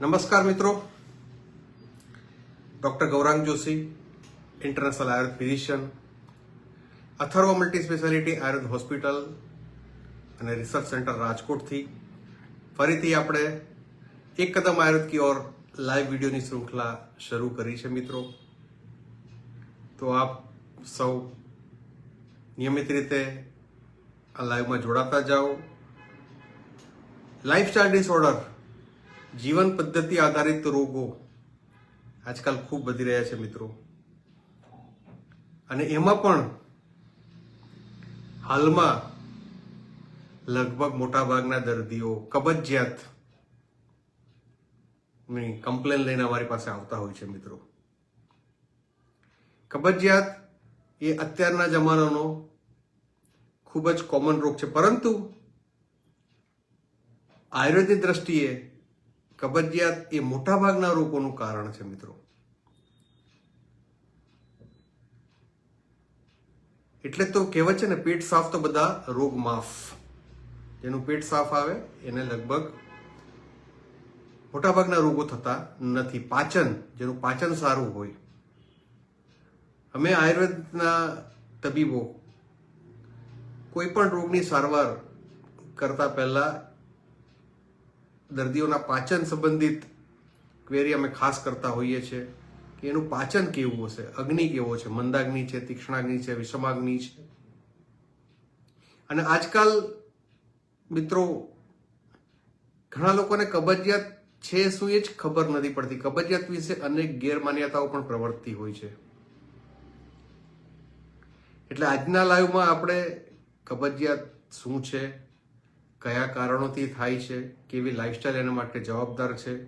નમસ્કાર મિત્રો. Doctor Gaurang Joshi international Ayurveda physician Atharva multi speciality Ayurveda hospital અને research centre રાજકોટથી. ફરીથી આપણે એક કદમ આયુર્વેદ કી ઓર લાઈવ વિડીયોની શૃંખલા શરૂ કરી છે મિત્રો. તો આપ સૌ નિયમિત રીતે આ લાઈવમાં જોડાતા જાઓ. લાઇફસ્ટાઇલ ડિસઓર્ડર જીવન પદ્ધતિ આધારિત રોગો આજકાલ ખૂબ વધી રહ્યા છે મિત્રો. અને એમાં પણ હાલમાં લગભગ મોટાભાગના દર્દીઓ કબજિયાત કમ્પ્લેન લઈને અમારી પાસે આવતા હોય છે મિત્રો. કબજિયાત એ અત્યારના જમાનાનો ખૂબ જ કોમન રોગ છે. પરંતુ આયુર્વેદની દ્રષ્ટિએ કબજિયાત એ મોટાભાગના રોગોનું કારણ છે મિત્રો. એટલે તો કહેવત છે ને, પેટ સાફ તો બધા રોગ માફ. જેનું પેટ સાફ આવે, એને લગભગ મોટાભાગના રોગો થતા નથી. પાચન, જેનું પાચન સારું હોય. અમે આયુર્વેદના તબીબો કોઈ પણ રોગની સારવાર કરતા પહેલા દર્દીઓના પાચન સંબંધિત ક્વેરી અમે ખાસ કરતા હોઈએ છીએ કે એનું પાચન કેવું હશે? અગ્નિ કેવો છે? મંદાગ્નિ છે, તીક્ષ્ણાગ્નિ છે, વિષમાગ્નિ છે. અને આજકાલ મિત્રો, ઘણા લોકોને કબજિયાત છે શું એ જ ખબર નથી પડતી. કબજિયાત વિશે અનેક ગેરમાન્યતાઓ પણ પ્રવર્તતી હોય છે. એટલે આજના લાઈવમાં આપણે કબજિયાત શું છે? કયા કારણોથી થાય છે, કેવી લાઇફસ્ટાઈલ એના માટે જવાબદાર છે.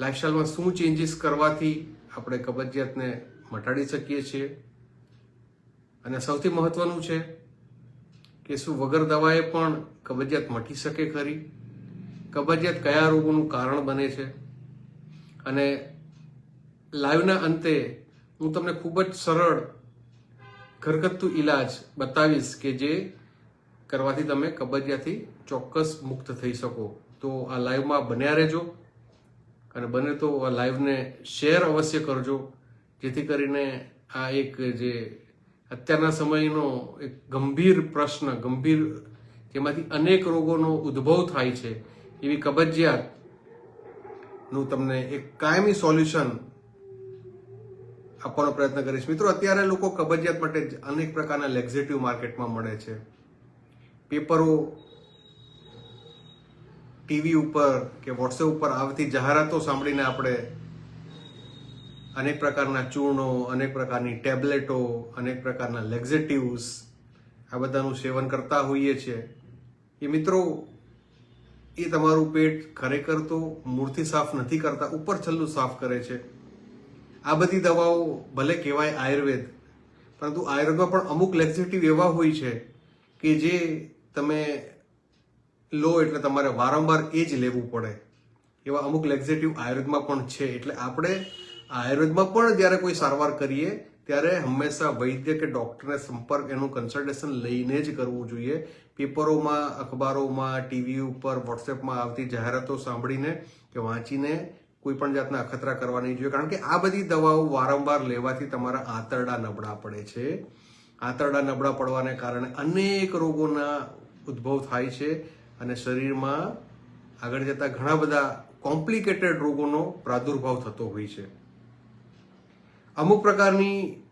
લાઇફસ્ટાઈલમાં શું ચેન્જીસ કરવાથી આપણે કબજિયાતને મટાડી શકીએ છીએ? અને સૌથી મહત્વનું છે કે શું વગર દવાએ પણ કબજિયાત મટી શકે ખરી? કબજિયાત કયા રોગોનું કારણ બને છે? અને લાઈવના અંતે હું તમને ખૂબ જ સરળ ઘરગથ્થુ ઈલાજ બતાવીશ કે જે કરવાથી તમે કબજિયાતથી ચોક્કસ મુક્ત થઈ શકો. તો આ લાઈવમાં બન્યા રહેજો અને બને તો આ લાઈવને શેર અવશ્ય કરજો, જેથી કરીને આ એક જે અત્યારના સમયનો એક ગંભીર પ્રશ્ન, ગંભીર જેમાંથી અનેક રોગોનો ઉદ્ભવ થાય છે, એવી કબજિયાતનું તમને એક કાયમી સોલ્યુશન આપવાનો પ્રયત્ન કરીશ. મિત્રો, અત્યારે લોકો કબજિયાત માટે અનેક પ્રકારના લેક્ઝેટિવ માર્કેટમાં મળે છે. પેપરો ટીવી ઉપર કે વોટ્સએપ ઉપર આવતી જાહેરાતો સાંભળીને આપણે અનેક પ્રકારના ચૂર્ણો, અનેક પ્રકારની ટેબ્લેટો, અનેક પ્રકારના લેક્ઝેટિવ્સ આ બધાનું સેવન કરતા હોઈએ છીએ. એ મિત્રો, એ તમારું પેટ ખરેખર તો મૂળથી સાફ નથી કરતા, ઉપર છલ્લું સાફ કરે છે. આ બધી દવાઓ ભલે કહેવાય આયુર્વેદ, પરંતુ આયુર્વેદમાં પણ અમુક લેક્ઝેટિવ એવા હોય છે કે જે તમે લો એટલે તમારે વારંવાર એ જ લેવું પડે. એવા અમુક લેક્ઝેટિવ આયુર્વેદમાં પણ છે. એટલે આપણે આયુર્વેદમાં પણ જ્યારે કોઈ સારવાર કરીએ, ત્યારે હંમેશા વૈદ્ય કે ડૉક્ટરને સંપર્ક, એનું કન્સલ્ટેશન લઈને જ કરવું જોઈએ. પેપરોમાં, અખબારોમાં, ટીવી ઉપર, વોટ્સએપમાં આવતી જાહેરાતો સાંભળીને કે વાંચીને કોઈ પણ જાતના અખતરા કરવા નહીં જોઈએ. કારણ કે આ બધી દવાઓ વારંવાર લેવાથી તમારા આંતરડા નબળા પડે છે. આંતરડા નબળા પડવાને કારણે અનેક રોગોના ઉદ્ભવ થાય છે અને શરીરમાં આગળ જતા ઘણા બધા કોમ્પ્લિકેટેડ રોગોનો પ્રાદુર્ભાવ થતો હોય છે. અમુક પ્રકારની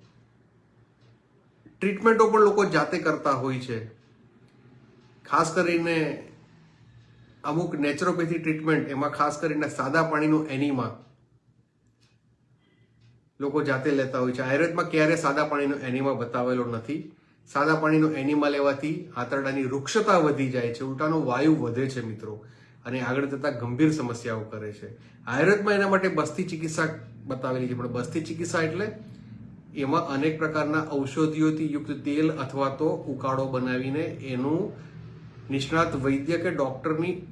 ટ્રીટમેન્ટો પણ લોકો જાતે કરતા હોય છે. ખાસ કરીને અમુક નેચરોપેથી ટ્રીટમેન્ટ એમાં ખાસ કરીને સાદા પાણીનું એનીમા લોકો જાતે લેતા હોય છે. આયુર્વેદમાં ક્યારે સાદા પાણીનો એનિમા બતાવેલો નથી. સાદા પાણીનો એનિમા લેવાથી આંતરડાની વૃક્ષતા વધી જાય છે. ઉલટાનો વાયુ વધે છે મિત્રો. અને આગળ જતા ગંભીર સમસ્યાઓ કરે છે. આયુર્વેદમાં એના માટે બસ્તી ચિકિત્સા બતાવેલી છે. પણ બસ્તી ચિકિત્સા એટલે એમાં અનેક પ્રકારના ઔષધિઓથી યુક્ત તેલ અથવા તો ઉકાળો બનાવીને એનું નિષ્ણાત વૈદ્ય કે ડૉક્ટરની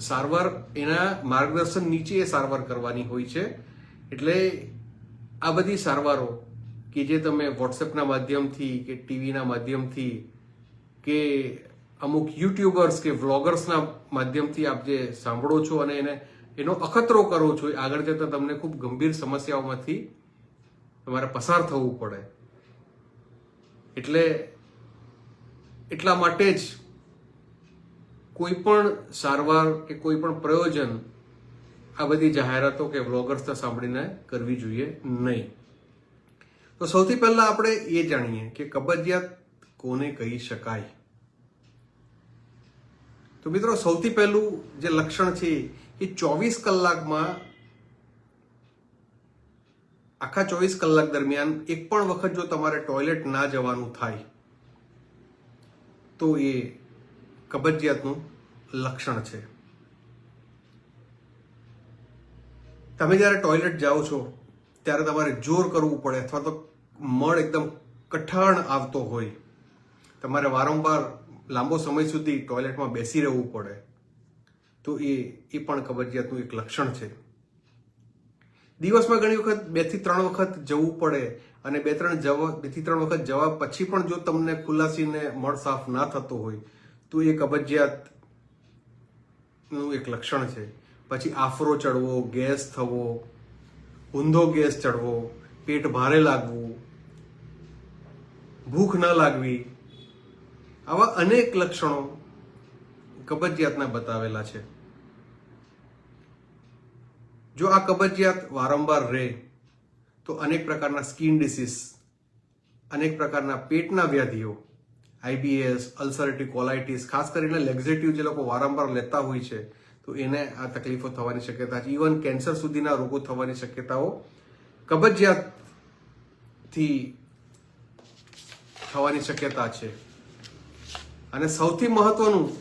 સારવાર, એના માર્ગદર્શન નીચે એ સારવાર કરવાની હોય છે. એટલે આ બધી સારવારો કે જે તમે વોટ્સએપના માધ્યમથી કે ટીવીના માધ્યમથી કે અમુક યુટ્યુબર્સ કે વ્લોગર્સના માધ્યમથી આપ જે સાંભળો છો અને એને એનો અખતરો કરો છો, એ આગળ જતાં તમને ખૂબ ગંભીર સમસ્યાઓમાંથી તમારે પસાર થવું પડે. એટલે એટલા માટે જ કોઈ પણ સારવાર કે કોઈ પણ પ્રયોજન આ બધી જાહેરાતો કે વ્લોગર્સને સાંભળીને કરવી જોઈએ નહીં. તો સૌથી પહેલા આપણે એ જાણીએ કે કબજિયાત કોને કહી શકાય? તો મિત્રો, સૌથી પહેલું જે લક્ષણ છે એ ચોવીસ કલાકમાં, આખા ચોવીસ કલાક દરમિયાન એક પણ વખત જો તમારે ટોયલેટ ના જવાનું થાય, તો એ કબજિયાતનું લક્ષણ છે. તમે જ્યારે ટોયલેટ જાઓ છો, ત્યારે તમારે જોર કરવું પડે અથવા તો મળ એકદમ કઠણ આવતો હોય. તમારે વારંવાર લાંબો સમય સુધી ટોયલેટમાં બેસી રહેવું પડે. તો એ એ પણ કબજિયાતનું એક લક્ષણ છે. દિવસમાં ઘણી વખત બેથી ત્રણ વખત જવું પડે અને બે ત્રણ જવા, બેથી ત્રણ વખત જવા પછી પણ જો તમને ખુલાસીને મળ સાફ ના થતો હોય, તો એ કબજિયાતનું એક લક્ષણ છે. પછી આફરો ચડવો, ગેસ થવો, ઊંધો ગેસ ચડવો, પેટ ભારે લાગવું, ભૂખ ન લાગવી, આવા અનેક લક્ષણો કબજિયાતના બતાવેલા છે. જો આ કબજિયાત વારંવાર રહે, તો અનેક પ્રકારના સ્કિન ડિસીઝ, અનેક પ્રકારના પેટના વ્યાધિઓ આઈબીએસ અલ્સરેટિવ કોલાઇટિસ, ખાસ કરીને લેક્ઝેટિવ જે લોકો વારંવાર લેતા હોય છે તો એને આ તકલીફો થવાની શક્યતા છે. ઇવન કેન્સર સુધીના રોગો થવાની શક્યતાઓ કબજિયાતથી થવાની શક્યતા છે. અને સૌથી મહત્વનું,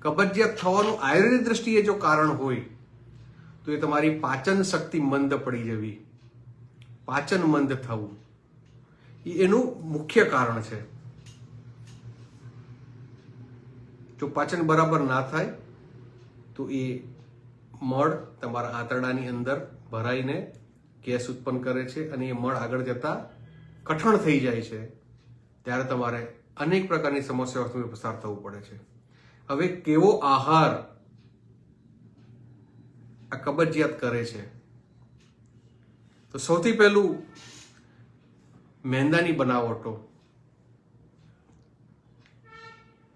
કબજિયાત થવાનું આયુર્વેદિક દ્રષ્ટિએ જો કારણ હોય, તો એ તમારી પાચન શક્તિ મંદ પડી જવી. પાચન મંદ થવું. એ એનું મુખ્ય કારણ છે. જો પાચન બરાબર ના થાય તો એ મળ તમારા આંતરડાની અંદર ભરાઈને ગેસ ઉત્પન્ન કરે છે અને એ મળ આગળ જતા કઠણ થઈ જાય છે. ત્યારે તમારે અનેક પ્રકારની સમસ્યાઓથી પસાર થવું પડે છે. હવે કેવો આહાર આ કબજિયાત કરે છે? તો સૌથી પહેલું મેંદાની બનાવટો.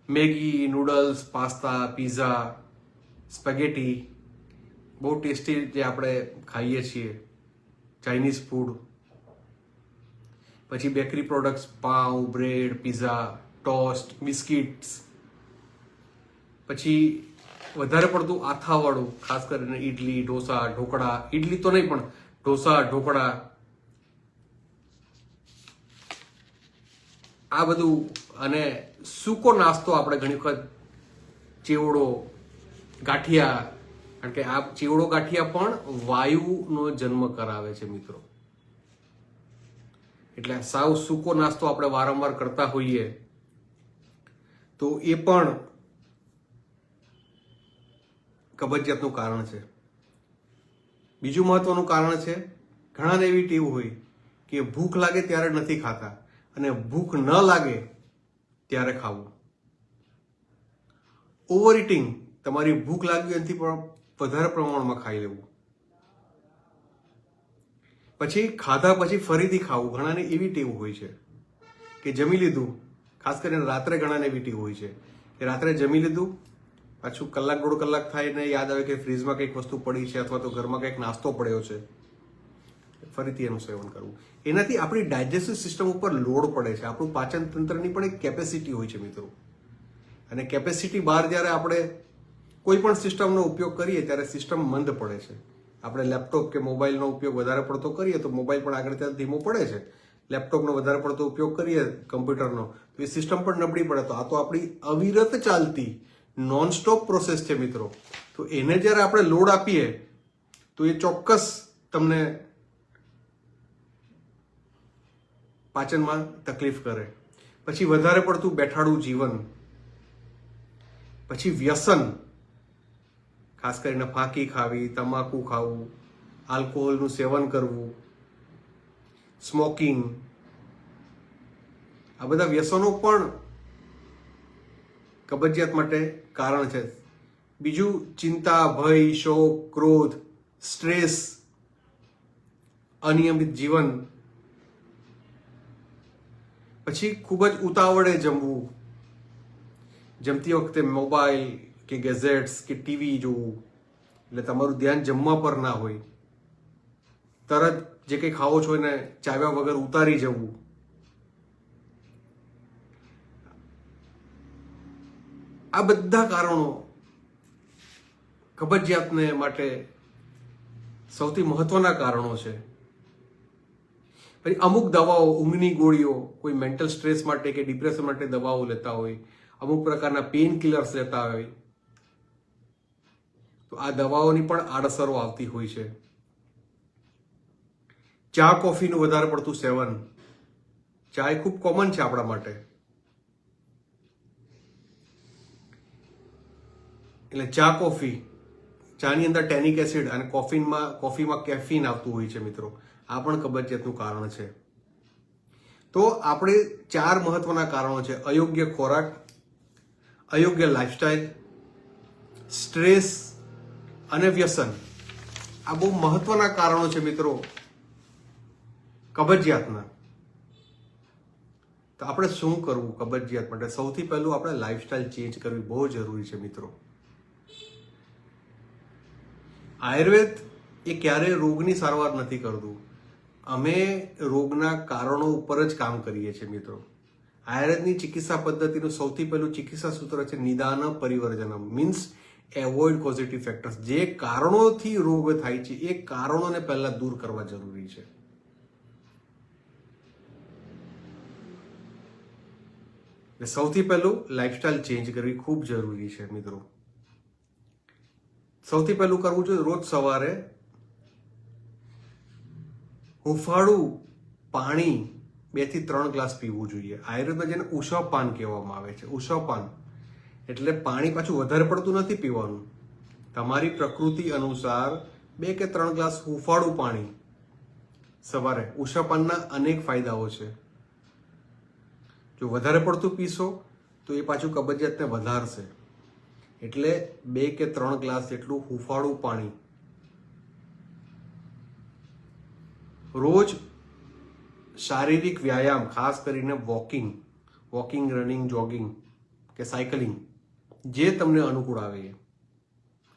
Maggi, noodles, pasta, pizza spaghetti, બહુ ટેસ્ટી જે આપણે ખાઈએ છીએ, ચાઇનીઝ ફૂડ. પછી બેકરી પ્રોડક્ટ્સ પાઉં બ્રેડ, પીઝા, ટોસ્ટ, બિસ્કિટ્સ. પછી વધારે પડતું આથાવાળું, ખાસ કરીને ઈડલી, ઢોસા, ઢોકળા. ઈડલી તો નહીં, પણ ઢોસા, ઢોકળા. આ બધું અને સૂકો નાસ્તો આપણે ઘણી વખત ચેવડો ગાંઠિયા. કારણ કે આ ચેવડો ગાંઠિયા પણ વાયુનો જન્મ કરાવે છે, મિત્રો. એટલે સાવ સૂકો નાસ્તો આપણે વારંવાર કરતા હોઈએ. તો એ પણ કબજિયાતનું કારણ છે. બીજું મહત્વનું કારણ છે, ઘણાને એવી ટેવ હોય કે ભૂખ લાગે ત્યારે નથી ખાતા અને ભૂખ ન લાગે ત્યારે ખાવું. ઓવર ઇટિંગ તમારી ભૂખ લાગી એનાથી પણ વધારે પ્રમાણમાં ખાઈ લેવું. પછી ખાધા પછી ફરીથી ખાવું. ઘણાને એવી ટેવ હોય છે કે જમી લીધું, ખાસ કરીને રાત્રે ઘણાને એવી ટેવ હોય છે કે રાત્રે જમી લીધું, પાછું કલાક દોઢ કલાક થાય ને યાદ આવે કે ફ્રીજમાં કંઈક વસ્તુ પડી છે અથવા તો ઘરમાં કંઈક નાસ્તો પડ્યો છે. ફરીથી એનું સેવન કરવું. એનાથી આપણી ડાયજેસ્ટિવ સિસ્ટમ ઉપર લોડ પડે છે. આપણું પાચન તંત્રની પણ એક કેપેસિટી હોય છે મિત્રો. અને કેપેસિટી બહાર જ્યારે આપણે કોઈ પણ સિસ્ટમનો ઉપયોગ કરીએ ત્યારે સિસ્ટમ મંદ પડે છે. આપણે લેપટોપ કે મોબાઈલનો ઉપયોગ વધારે પડતો કરીએ તો મોબાઈલ પણ આગળ ત્યાં ધીમો પડે છે. લેપટોપનો વધારે પડતો ઉપયોગ કરીએ કમ્પ્યુટરનો તો એ સિસ્ટમ પણ નબળી પડે. તો આ તો આપણી અવિરત ચાલતી નોનસ્ટોપ પ્રોસેસ છે મિત્રો. તો એને જ્યારે આપણે લોડ આપીએ તો એ ચોક્કસ તમને પાચનમાં તકલીફ કરે. પછી વધારે પડતું બેઠાડું જીવન. પછી વ્યસન. ખાસ કરીને ફાંકી ખાવી, તમાકુ ખાવું, આલ્કોહોલનું સેવન કરવું, સ્મોકિંગ, આ બધા વ્યસનો પણ કબજિયાત માટે કારણ છે. બીજું, ચિંતા, ભય, શોક, ક્રોધ, સ્ટ્રેસ, અનિયમિત જીવન. પછી ખૂબ જ ઉતાવળે જમવું. જમતી વખતે મોબાઈલ કે ગેઝેટ્સ, કે ટીવી જોવું. એટલે તમારું ધ્યાન જમવા પર ના હોય. તરત જે કંઈ ખાવો છો એને ચાવ્યા વગર ઉતારી જવું. આ બધા કારણો કબજિયાતને માટે સૌથી મહત્વના કારણો છે. પછી અમુક દવાઓ, ઊંઘની ગોળીઓ, કોઈ મેન્ટલ સ્ટ્રેસ માટે કે ડિપ્રેશન માટે દવાઓ લેતા હોય. અમુક પ્રકારના પેઇન કિલર્સ લેતા હોય. તો આ દવાઓની પણ આડઅસરો આવતી હોય છે. ચા, કોફીનું વધારે પડતું સેવન. ચા એ ખૂબ કોમન છે આપણા માટે. એટલે ચા, કોફી. ચાની અંદર ટેનિક એસિડ અને કોફીનમાં, કોફીમાં કેફીન આવતું હોય છે મિત્રો. આ પણ કબજિયાતનું કારણ છે. તો આપણે ચાર મહત્વના કારણો છે. અયોગ્ય ખોરાક, અયોગ્ય લાઇફસ્ટાઈલ સ્ટ્રેસ અને વ્યસન. આ બહુ મહત્વના કારણો છે મિત્રો કબજિયાતના. તો આપણે શું કરવું કબજિયાત માટે? સૌથી પહેલું આપણે લાઈફસ્ટાઈલ ચેન્જ કરવી બહુ જરૂરી છે મિત્રો. આયુર્વેદ એ ક્યારેય રોગની સારવાર નથી કરતું. અમે રોગના કારણો ઉપર જ કામ કરીએ છીએ મિત્રો. આયુર્વેદની ચિકિત્સા પદ્ધતિનું સૌથી પહેલું ચિકિત્સા સૂત્ર છે નિદાન પરિવર્જનમ. મીન્સ એવોઇડ કોઝિટિવ ફેક્ટર્સ જે કારણોથી રોગ થાય છે, એ કારણોને પહેલા દૂર કરવા જરૂરી છે. સૌથી પહેલું લાઇફસ્ટાઇલ ચેન્જ કરવી ખૂબ જરૂરી છે, મિત્રો. સૌથી પહેલું કરવું જોઈએ રોજ સવારે હુંફાળું પાણી બેથી ત્રણ ગ્લાસ પીવું જોઈએ. આયુર્વેદમાં જેને ઉષાપાન કહેવામાં આવે છે, ઉષાપાન. એટલે પાણી પાછું વધારે પડતું નથી પીવાનું. તમારી પ્રકૃતિ અનુસાર બે કે ત્રણ ગ્લાસ હુંફાળું પાણી સવારે ઉષાપાનના અનેક ફાયદાઓ છે. જો વધારે પડતું પીશો, તો એ પાછું કબજિયાતને વધારશે. એટલે બે કે ત્રણ ગ્લાસ જેટલું હુંફાળું પાણી. રોજ શારીરિક વ્યાયામ, ખાસ કરીને વોકિંગ વોકિંગ, રનિંગ, જોગિંગ કે સાયકલિંગ જે તમને અનુકૂળ આવે. એ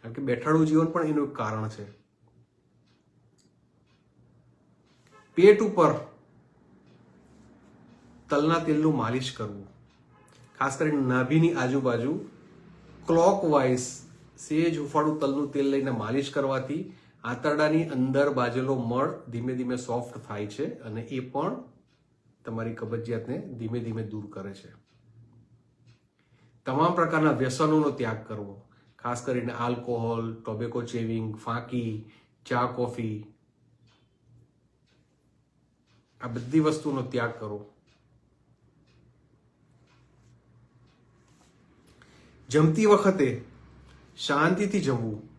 કારણ કે બેઠાડું જીવન પણ એનું એક કારણ છે. પેટ ઉપર તલના તેલનું માલિશ કરવું. ખાસ કરીને નાભીની આજુબાજુ ક્લોકવાઇઝ સેજ હુફાળું તલનું તેલ લઈને માલિશ કરવાથી આંતરડાની અંદર બાજેલો મળ ધીમે ધીમે સોફ્ટ થાય છે અને એ પણ તમારી કબજિયાતને ધીમે ધીમે દૂર કરે છે. તમામ પ્રકારના વ્યસનોનો ત્યાગ કરવો. ખાસ કરીને આલ્કોહોલ, ટોબેકો ચેવિંગ, ફાંકી, ચા, કોફી. આ બધી વસ્તુનો ત્યાગ કરો. જમતી વખતે શાંતિથી જમવું.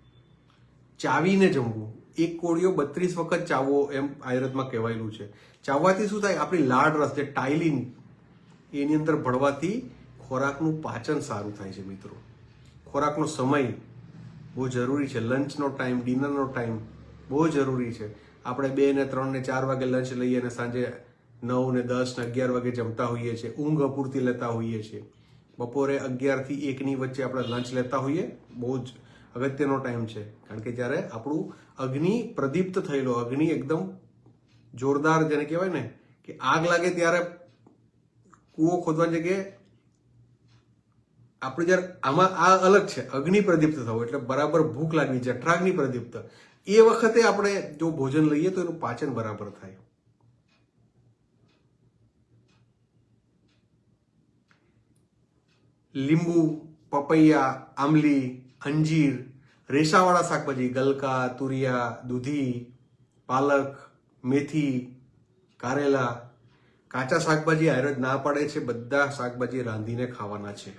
ચાવીને જમવું. એક કોળીઓ બત્રીસ વખત ચાવવો એમ આયુર્વેદમાં કહેવાયેલું છે. ચાવવાથી શું થાય? આપણી લાળ રસ, જે ટાઇલિન, એની અંદર ભળવાથી ખોરાકનું પાચન સારું થાય છે મિત્રો. ખોરાકનો સમય બહુ જરૂરી છે. લંચનો ટાઈમ, ડિનરનો ટાઈમ બહુ જરૂરી છે. આપણે બે ને ત્રણ ને ચાર વાગે લંચ લઈએ અને સાંજે નવ ને દસ ને અગિયાર વાગે જમતા હોઈએ છીએ. ઊંઘ અપૂરતી લેતા હોઈએ છીએ. બપોરે અગિયારથી એકની વચ્ચે આપણે લંચ લેતા હોઈએ, બહુ જ અગત્યનો ટાઈમ છે. કારણ કે જ્યારે આપણું અગ્નિ પ્રદીપ્ત થયેલો, અગ્નિ એકદમ જોરદાર જેને કહેવાય ને, કે આગ લાગે ત્યારે કૂવો ખોદવાની જગ્યાએ આપણે જ્યારે આમાં આ અલગ છે, અગ્નિ પ્રદીપ્ત થવું, એટલે બરાબર ભૂખ લાગવી જઠરાગ્નિ પ્રદીપ્ત. એ વખતે આપણે જો ભોજન લઈએ તો એનું પાચન બરાબર થાય. લીંબુ, પપૈયા આમલી અંજીર, રેસાવાળા શાકભાજી, ગલકા, તુરિયા, દૂધી, પાલક, મેથી, કારેલા, કાચા શાકભાજી આયુર્વેદ ના પાડે છે, બધા શાકભાજી રાંધીને ખાવાના છે.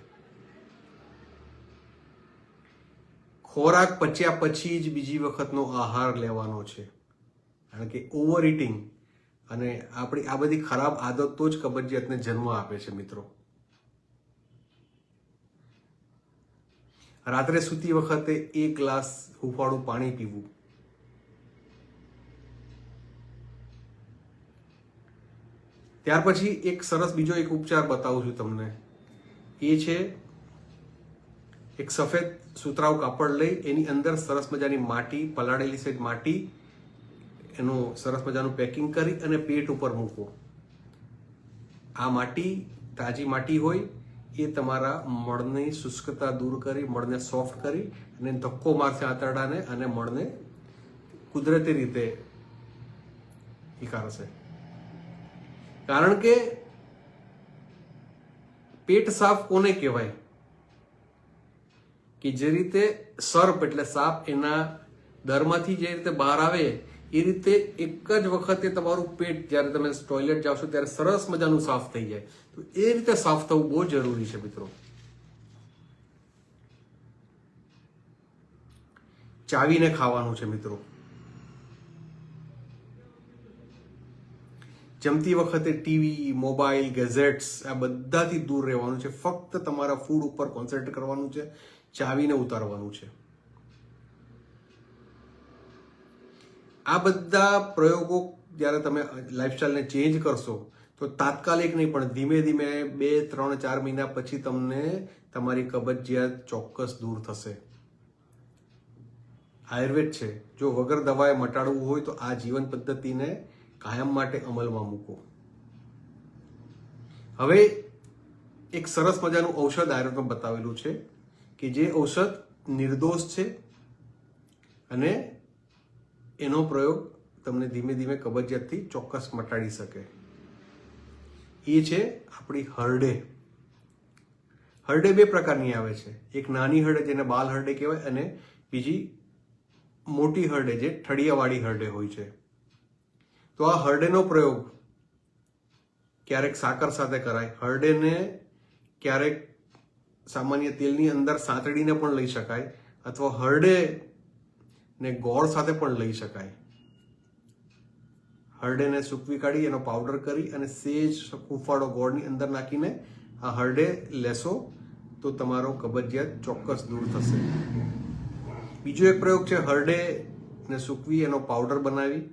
ખોરાક પચ્યા પછી જ બીજી વખતનો આહાર લેવાનો છે. કારણ કે ઓવર ઇટિંગ અને આપણી આ બધી ખરાબ આદતો જ કબજિયાતને જન્મ આપે છે મિત્રો. રાત્રે સૂતી વખતે એક ગ્લાસ હુંફાળું પાણી પીવું. ત્યાર પછી એક સરસ બીજો એક ઉપચાર બતાવું છું તમને. એ છે એક સફેદ સુતરાઉ કાપડ લઈ એની અંદર સરસ મજાની માટી, પલાળેલી સેજ માટી, એનું સરસ મજાનું પેકિંગ કરી અને પેટ ઉપર મૂકો. આ માટી તાજી માટી હોય એ તમારા મળની શુષ્કતા દૂર કરી, મળને સોફ્ટ કરી અને ધક્કો મારશે આંતરડાને અને મળને કુદરતી રીતે હિકારશે કરશે કારણ કે પેટ સાફ કોને કહેવાય? કે જે રીતે સર્પ એટલે સાપ એના દરમાંથી જે રીતે બહાર આવે, એ રીતે એક જ વખતે તમારું પેટ જ્યારે તમે ટોયલેટ જાવશો ત્યારે સરસ મજાનું સાફ થઈ જાય. તો એ રીતે સાફ થવું બહુ જરૂરી છે મિત્રો. ચાવીને ખાવાનું છે મિત્રો. જમતી વખતે ટીવી, મોબાઈલ, ગેઝેટ્સ આ બધાથી દૂર રહેવાનું છે. ફક્ત તમારા ફૂડ ઉપર કોન્સન્ટ્રેટ કરવાનું છે. ચાવીને ઉતારવાનું છે. આ બધા પ્રયોગો જ્યારે તમે લાઈફસ્ટાઈલને ચેન્જ કરશો, તો તાત્કાલિક નહીં, પણ ધીમે ધીમે બે, ત્રણ, ચાર મહિના પછી તમને તમારી કબજિયાત ચોક્કસ દૂર થશે. આયુર્વેદ છે, જો વગર દવાએ મટાડવું હોય, તો આ જીવન પદ્ધતિને કાયમ માટે અમલમાં મૂકો. હવે એક સરસ મજાનું ઔષધ આયુર્વેદમાં બતાવેલું છે. કે જે ઔષધ નિર્દોષ છે અને એનો પ્રયોગ તમને ધીમે ધીમે કબજિયાતથી ચોક્કસ મટાડી શકે. એ છે આપણી હરડે. હરડે બે પ્રકારની આવે છે. એક નાની હરડે જેને બાલ હરડે કહેવાય અને બીજી મોટી હરડે જે ઠળિયાવાળી હરડે હોય છે. તો આ હરડેનો પ્રયોગ ક્યારેક સાકર સાથે કરાય. હરડેને ક્યારેક સામાન્ય તેલની અંદર સાંતળીને પણ લઈ શકાય અથવા હરડે ને ગોળ સાથે પણ લઈ શકાય. હરડેને સૂકવી કાઢી, એનો પાવડર કરી અને સેજ હુંફાળો ગોળની અંદર નાખીને આ હરડે લેશો તો તમારો કબજિયાત ચોક્કસ દૂર થશે. બીજો એક પ્રયોગ છે હરડે ને સૂકવી, એનો પાવડર બનાવી,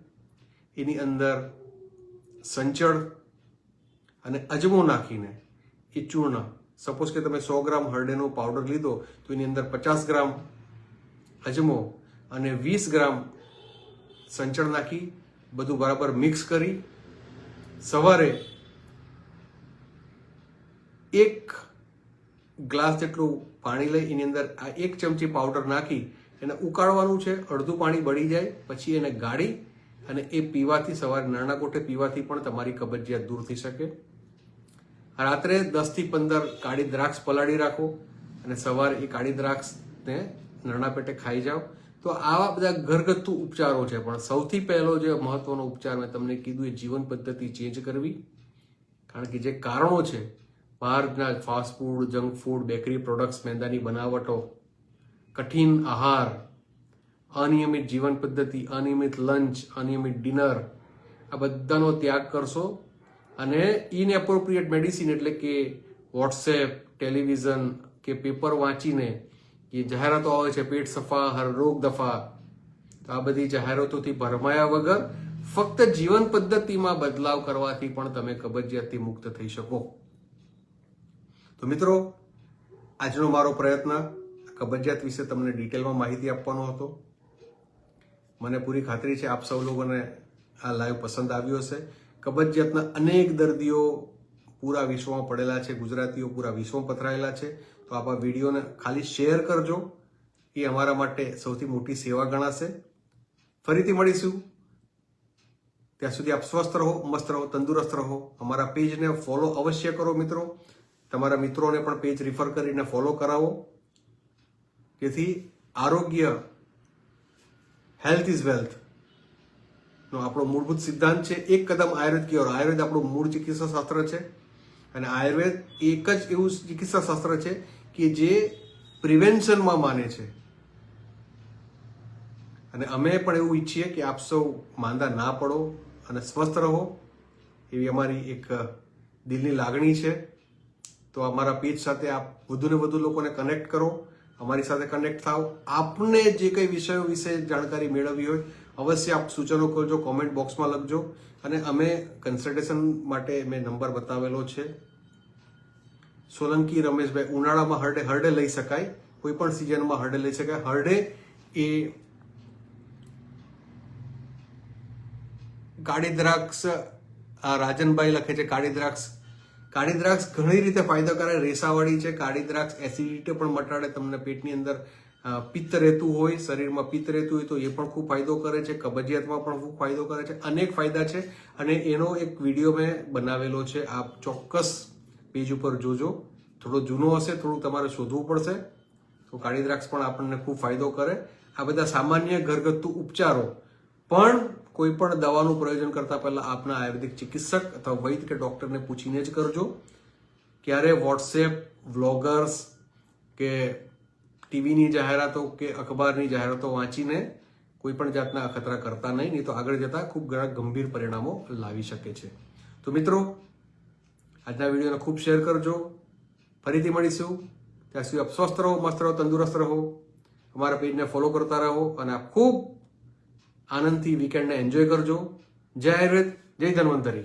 એની અંદર સંચળ અને અજમો નાખીને એ ચૂર્ણ સપોઝ કે તમે સો ગ્રામ હરડેનો પાવડર લીધો, તો એની અંદર પચાસ ગ્રામ અજમો અને વીસ ગ્રામ સંચળ નાખી, બધું બરાબર મિક્સ કરી, સવારે એક ગ્લાસ જેટલું પાણી લઈ, એની અંદર આ એક ચમચી પાવડર નાખી, એને ઉકાળવાનું છે, અડધું પાણી બળી જાય, પછી એને ગાળી અને એ પીવાથી સવારે નાના કોઠે પીવાથી પણ તમારી કબજિયાત દૂર થઈ શકે. રાત્રે દસથી પંદર કાળી દ્રાક્ષ પલાળી રાખો અને સવારે એ કાળી દ્રાક્ષને નાના પેટે ખાઈ જાઓ. તો આવા બધા ઘરગથ્થુ ઉપચારો છે, પણ સૌથી પહેલો જે મહત્વનો ઉપચાર મેં તમને કીધું, એ જીવન પદ્ધતિ ચેન્જ કરવી. કારણ કે જે કારણો છે, બહારના fast food junk food bakery products મેંદાની બનાવટો, કઠિન આહાર, અનિયમિત જીવન પદ્ધતિ, અનિયમિત લંચ અનિયમિત ડિનર આ બધાનો ત્યાગ કરશો અને ઇનએપ્રોપ્રિએટ મેડિસિન એટલે કે વોટ્સએપ ટેલિવિઝન કે પેપર વાંચીને એ જાહેરાતો આવે છે, પેટ સફા, હર રોગ દફા આ બધી જાહેરાતોથી ભરમાયા વગર ફક્ત જીવન પદ્ધતિમાં બદલાવ કરવાથી પણ તમે કબજિયાતથી મુક્ત થઈ શકો. તો મિત્રો, આજનો મારો પ્રયત્ન કબજિયાત વિશે તમને ડિટેલમાં માહિતી આપવાનો હતો. મને પૂરી ખાતરી છે આપ સૌ લોકોને આ લાઈવ પસંદ આવ્યો હશે. કબજિયાતના અનેક દર્દીઓ પૂરા વિશ્વમાં પડેલા છે, ગુજરાતીઓ પૂરા વિશ્વમાં પથરાયેલા છે. તો આપ વિડીયોને ખાલી શેર કરજો. એ અમારા માટે સૌથી મોટી સેવા ગણાશે. ફરીથી મળીશું. ત્યાં સુધી આપ સ્વસ્થ રહો, મસ્ત રહો, તંદુરસ્ત રહો. અમારા પેજને ફોલો અવશ્ય કરો મિત્રો. તમારા મિત્રોને પણ પેજ રિફર કરીને ફોલો કરાવો. જેથી આરોગ્ય, હેલ્થ ઇઝ વેલ્થ. નો આપણો મૂળભૂત સિદ્ધાંત છે, એક કદમ આયુર્વેદ કયો આયુર્વેદ આપણું મૂળ ચિકિત્સા શાસ્ત્ર છે. અને આયુર્વેદ એક જ એવું ચિકિત્સા શાસ્ત્ર છે કે જે પ્રિવેન્શનમાં માને છે. અને અમે પણ એવું ઈચ્છીએ કે આપ સૌ માંદા ના પડો અને સ્વસ્થ રહો એવી અમારી એક દિલની લાગણી છે. તો અમારા પેજ સાથે આપ વધુને વધુ લોકોને કનેક્ટ કરો. અમારી સાથે કનેક્ટ થાવ. આપને જે કઈ વિષયો વિશે જાણકારી મેળવવી હોય અવશ્ય આપ સૂચનો કરજો કોમેન્ટ બોક્સમાં લખજો. અને અમે કન્સલ્ટેશન માટે મેં નંબર બતાવેલો છે. સોલંકી રમેશભાઈ, ઉનાળામાં હરડે હરડે લઈ શકાય. કોઈ પણ સિઝનમાં હરડે લઈ શકાય. હરડે એ કાળી દ્રાક્ષ રાજનભાઈ લખે છે કાળી દ્રાક્ષ. કાળી દ્રાક્ષ ઘણી રીતે ફાયદાકારક રેસાવાળી છે. કાળી દ્રાક્ષ એસિડિટી પણ મટાડે તમને પેટની અંદર. પિત્ત રહેતું હોય, શરીરમાં પિત્ત રહેતું હોય તો એ પણ ખૂબ ફાયદો કરે છે. કબજિયાતમાં પણ ખૂબ ફાયદો કરે છે. અનેક ફાયદા છે. અને એનો એક વીડિયો મેં બનાવેલો છે. આપ ચોક્કસ પેજ ઉપર જોજો. થોડો જૂનો હશે, થોડું તમારે શોધવું પડશે. તો કાળી દ્રાક્ષ પણ આપણને ખૂબ ફાયદો કરે. આ બધા સામાન્ય ઘરગથ્થુ ઉપચારો. પણ કોઈ પણ દવાનું પ્રયોજન કરતા પહેલા આપના આયુર્વેદિક ચિકિત્સક અથવા વૈદ કે ડૉક્ટરને પૂછીને જ કરજો. ક્યારે વોટ્સએપ, વ્લોગર્સ કે ટીવીની જાહેરાતો કે અખબારની જાહેરાતો વાંચીને કોઈ પણ જાતના અખતરા કરતા નહીં નહીં તો આગળ જતા ખૂબ ઘણા ગંભીર પરિણામો લાવી શકે છે. તો મિત્રો, આજના વિડીયોને ખૂબ શેર કરજો. ફરીથી મળીશું. ત્યાં સુધી આપ સ્વસ્થ રહો, મસ્ત રહો, તંદુરસ્ત રહો. અમારા પેજને ફોલો કરતા રહો અને આપ ખૂબ આનંદથી વીકેન્ડને એન્જોય કરજો. જય આયુર્વેદ, જય ધન્વંતરી.